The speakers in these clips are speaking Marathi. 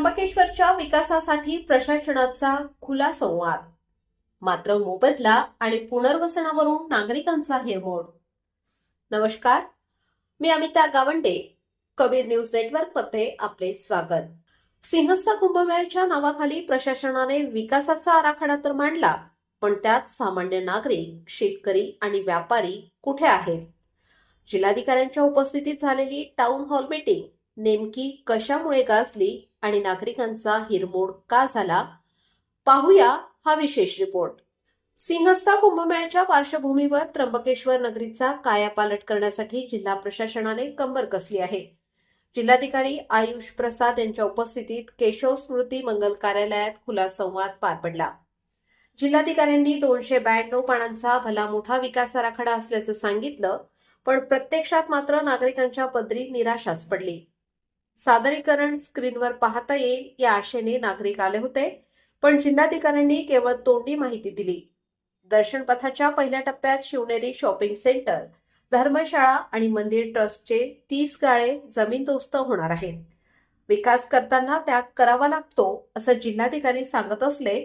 त्र्यंबकेश्वरच्या विकासासाठी प्रशासनाचा खुला संवाद. मात्र मोबदला आणि पुनर्वसनावरून नागरिकांचा हिरमोड. नमस्कार मी अमिता गावंडे कबीर न्यूज नेटवर्कमध्ये आपले स्वागत. सिंहस्थ कुंभमेळ्याच्या नावाखाली प्रशासनाने विकासाचा आराखडा तर मांडला पण त्यात सामान्य नागरिक शेतकरी आणि व्यापारी कुठे आहेत? जिल्हाधिकाऱ्यांच्या उपस्थितीत झालेली टाउन हॉल मीटिंग नेमकी कशामुळे गाजली? आणि नागरिकांचा हिरमोड का झाला? पाहूया हा विशेष रिपोर्ट. सिंहस्था कुंभमेळ्याच्या पार्श्वभूमीवर त्र्यंबकेश्वर नगरीचा कायापालट करण्यासाठी जिल्हा प्रशासनाने कंबर कसली आहे? जिल्हाधिकारी आयुष प्रसाद यांच्या उपस्थितीत केशव स्मृती मंगल कार्यालयात खुला संवाद पार पडला. जिल्हाधिकाऱ्यांनी दोनशे ब्याण्णव पानांचा भला मोठा विकास आराखडा असल्याचं सांगितलं पण प्रत्यक्षात मात्र नागरिकांच्या पदरी निराशाच पडली. सादरीकरण स्क्रीनवर पाहता येईल या आशेने नागरिक आले होते. पण जिल्हाधिकाऱ्यांनी केवळ तोंडी माहिती दिली. दर्शनपथाच्या पहिल्या टप्प्यात शिवनेरी शॉपिंग सेंटर धर्मशाळा आणि मंदिर ट्रस्टचे तीस गाळे जमीनदोस्त होणार आहेत. विकास करताना त्याग करावा लागतो असं जिल्हाधिकारी सांगत असले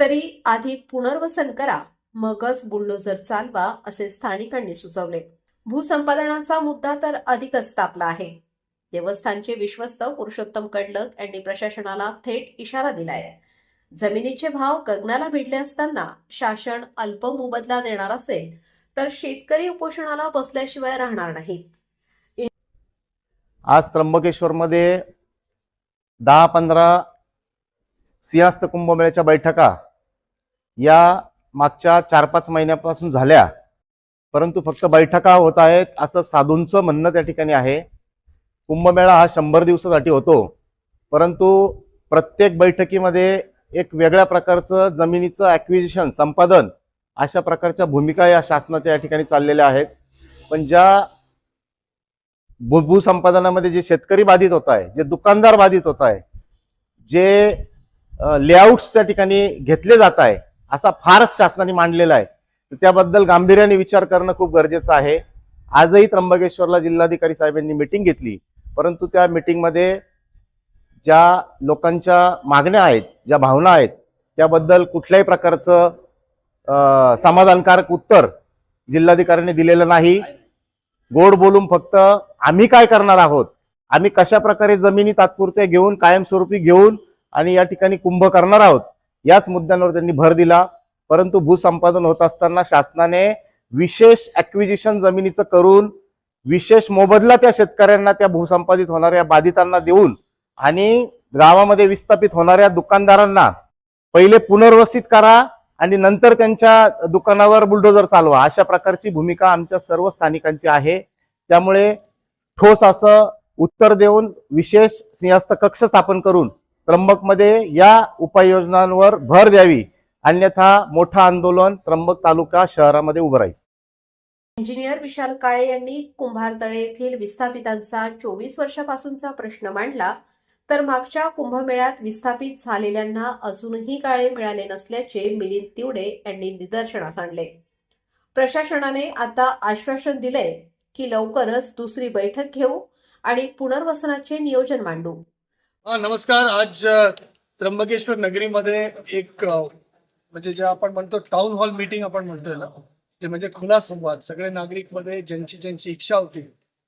तरी आधी पुनर्वसन करा मगच बुलडोझर चालवा असे स्थानिकांनी सुचवले. भूसंपादनाचा मुद्दा तर अधिकच तापला आहे. देवस्थानचे विश्वस्त पुरुषोत्तम कडलक यांनी प्रशासनाला थेट इशारा दिलाय. जमिनीचे भाव गगनाला भिडले असताना शासन अल्प मोबदला देणार असेल तर शेतकरी उपोषणाला बसल्याशिवाय राहणार नाहीत. आज त्र्यंबकेश्वरमध्ये दहा पंधरा सिंहस्थ कुंभमेळ्याच्या बैठका या मागच्या चार पाच महिन्यापासून झाल्या परंतु फक्त बैठका होत आहेत असं साधूंचं म्हणणं त्या ठिकाणी आहे. कुंभमेळा हा शंभर दिवसासाठी होतो. परंतु प्रत्येक बैठकीमध्ये एक वेगळ्या प्रकारचं जमिनीचं ॲक्विजिशन संपादन अशा प्रकारच्या भूमिका या शासनाच्या या ठिकाणी चाललेल्या आहेत. पण ज्या भू भूसंपादनामध्ये जे शेतकरी बाधित होत आहे जे दुकानदार बाधित होत आहे जे लेआउट्स त्या ठिकाणी घेतले जात आहे असा फारच शासनाने मांडलेला आहे. तर त्याबद्दल गांभीर्याने विचार करणं खूप गरजेचं आहे. आजही त्र्यंबकेश्वरला जिल्हाधिकारी साहेबांनी मिटिंग घेतली. परंतु त्या मिटिंगमध्ये ज्या लोकांच्या मागण्या आहेत ज्या भावना आहेत त्याबद्दल कुठल्याही प्रकारचं समाधानकारक उत्तर जिल्हाधिकाऱ्यांनी दिलेलं नाही. गोड बोलून फक्त आम्ही काय करणार आहोत? आम्ही कशा प्रकारे जमिनी तात्पुरत्या घेऊन कायमस्वरूपी घेऊन आणि या ठिकाणी कुंभ करणार आहोत याच मुद्द्यांवर त्यांनी भर दिला. परंतु भूसंपादन होत असताना शासनाने विशेष ॲक्विजिशन जमिनीचं करून विशेष मोबदला त्या शेतकऱ्यांना त्या भूसंपादित होणाऱ्या बाधितांना देऊन आणि गावामध्ये विस्थापित होणाऱ्या दुकानदारांना पहिले पुनर्वसित करा आणि नंतर त्यांच्या दुकानावर बुलडोजर चालवा. अशा प्रकारची भूमिका आमच्या सर्व स्थानिकांची आहे. त्यामुळे ठोस असं उत्तर देऊन विशेष सिंहस्थ कक्ष स्थापन करून त्र्यंबकमध्ये या उपाययोजनांवर भर द्यावी. अन्यथा मोठं आंदोलन त्र्यंबक तालुका शहरामध्ये उभं राहील. इंजिनियर विशाल काळे यांनी कुंभारतळे येथील विस्थापितांचा चोवीस वर्षापासूनचा प्रश्न मांडला. तर मागच्या कुंभमेळ्यात विस्थापित झालेल्यांना अजूनही काळे मिळाले नसल्याचे मिलिंद तिवडे यांनी निदर्शनास आणले. प्रशासनाने आता आश्वासन दिलंय की लवकरच दुसरी बैठक घेऊ आणि पुनर्वसनाचे नियोजन मांडू. नमस्कार. आज त्र्यंबकेश्वर नगरीमध्ये एक म्हणजे जे आपण म्हणतो टाउन हॉल मीटिंग आपण म्हणतोय ना. ते म्हणजे खुला संवाद. सगळे नागरिकमध्ये ज्यांची ज्यांची इच्छा होती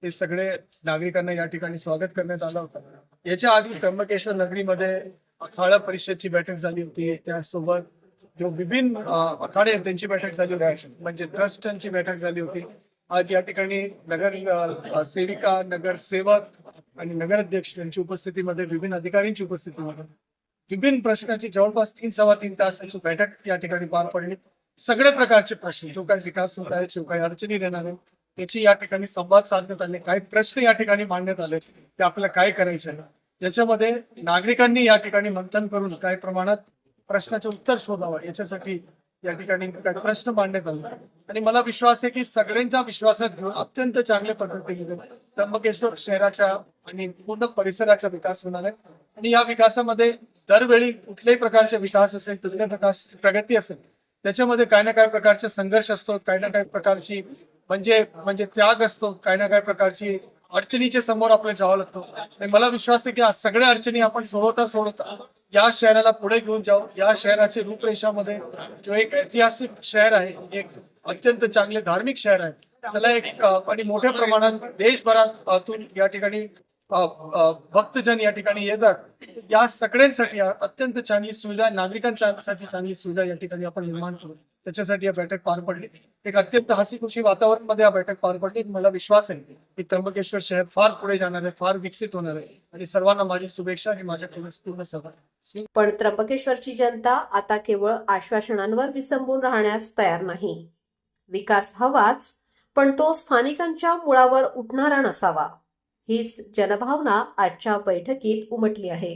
ते सगळे नागरिकांना या ठिकाणी स्वागत करण्यात आलं होतं. याच्या आधी त्र्यंबकेश्वर नगरीमध्ये अखाडा परिषदची बैठक झाली होती. त्यासोबत जो विभिन्न अखाडे त्यांची बैठक झाली होती. म्हणजे ट्रस्टांची बैठक झाली होती. आज या ठिकाणी नगर सेविका नगरसेवक आणि नगराध्यक्ष यांची उपस्थितीमध्ये विभिन्न अधिकाऱ्यांची उपस्थितीमध्ये विभिन्न प्रश्नाची जवळपास तीन सव्वा तीन तासाची बैठक या ठिकाणी पार पडली. सगळे प्रकारचे प्रश्न जो काही विकास होत आहे जो काही अडचणी येणार आहे त्याची या ठिकाणी संवाद साधण्यात आले काही प्रश्न या ठिकाणी मांडण्यात आले ते आपल्याला काय करायचे आहे? ज्याच्यामध्ये नागरिकांनी या ठिकाणी मंथन करून काही प्रमाणात प्रश्नाचे उत्तर शोधावं याच्यासाठी या ठिकाणी काही प्रश्न मांडण्यात आले. आणि मला विश्वास आहे की सगळ्यांच्या विश्वासात घेऊन अत्यंत चांगल्या पद्धतीने त्र्यंबकेश्वर शहराच्या आणि पूर्ण परिसराचा विकास होणार आहे. आणि या विकासामध्ये दरवेळी कुठल्याही प्रकारचे विकास असेल कुठल्या प्रकारची प्रगती असेल त्याच्यामध्ये काही ना काही प्रकारचे संघर्ष असतो काही ना काही प्रकारची म्हणजे म्हणजे त्याग असतो काही ना काही प्रकारची अडचणीच्या समोर आपल्याला जावं लागतं. आणि मला विश्वास आहे की आज सगळ्या अडचणी आपण सोडवता सोडवता या शहराला पुढे घेऊन जाऊ. या शहराची रूपरेषामध्ये जो एक ऐतिहासिक शहर आहे एक अत्यंत चांगले धार्मिक शहर आहे त्याला एक आणि मोठ्या प्रमाणात देशभरात या ठिकाणी भक्तजन या ठिकाणी येतात. या सगळ्यांसाठी अत्यंत चांगली सुविधा नागरिकांसाठी चांगली सुविधा या ठिकाणी आपण निर्माण करू. त्याच्यासाठी या बैठक पार पडली. एक अत्यंत हसी खुशी वातावरणमध्ये या बैठक पार पडली. मला विश्वास आहे की त्र्यंबकेश्वर शहर फार पुढे जाणार आहे फार विकसित होणार आहे. आणि सर्वांना माझी शुभेच्छा आणि माझ्याकडून पूर्ण सहकार्य पण त्र्यंबकेश्वरची जनता आता केवळ आश्वासनांवर विसंबून राहण्यास तयार नाही. विकास हवाच पण तो स्थानिकांच्या मुळावर उठणारा नसावा. हीच जनभावना आजच्या बैठकीत उमटली आहे.